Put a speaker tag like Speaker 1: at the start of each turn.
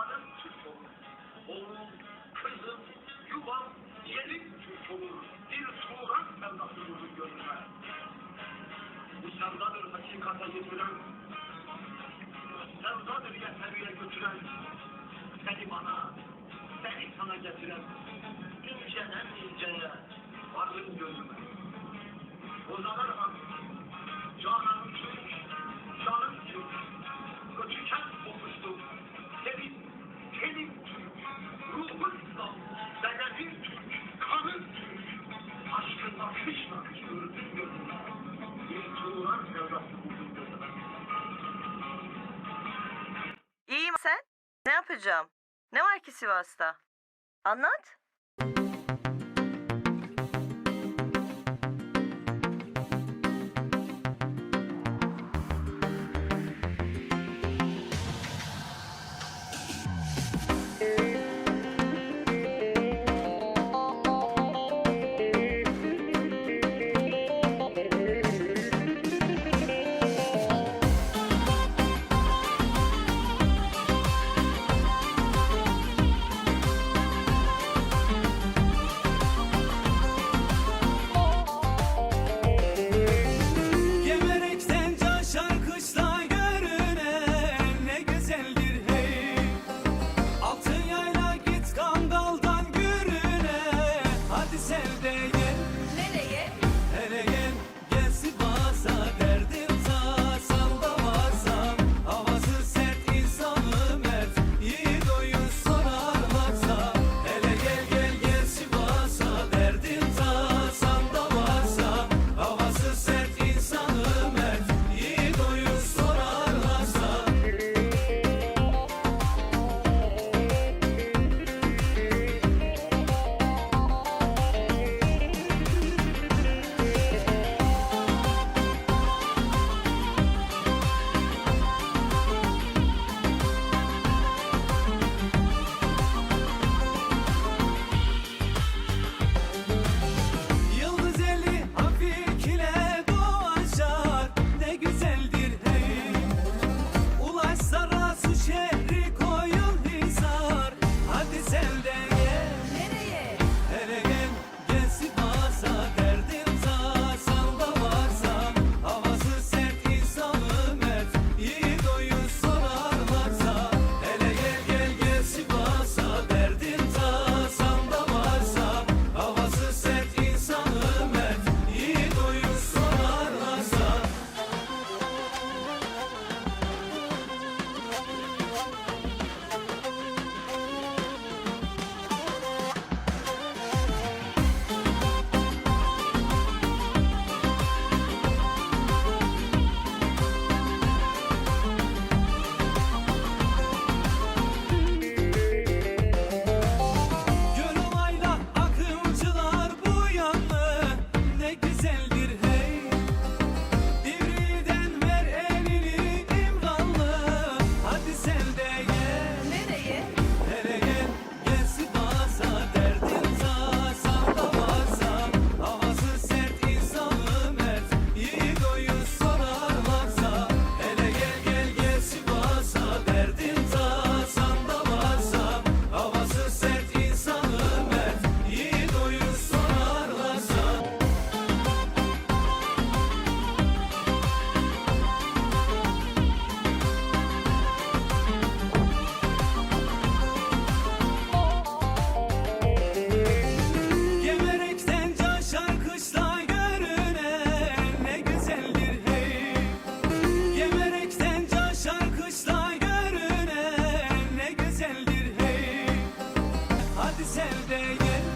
Speaker 1: kanım Türk olur. Oğlum, kızım, yuvam, yerim Türk olur. Bir Turan sevdası vurdu gönlüme. Bu sevdadır hakikate getiren, sevdadır yeteriye götüren, seni bana, seni sana getiren, inceden inceye, varlığın gönlüme. Uzanırım, canım Türk, canım Türk, göçüken bedenin Türk, aşkın nakış gördün gönlüme, bir Turan sevdası vurdun gönlüme.
Speaker 2: İyiyim sen? Ne yapacağım? Ne var ki Sivas'ta? Anlat. Hadi sev de gel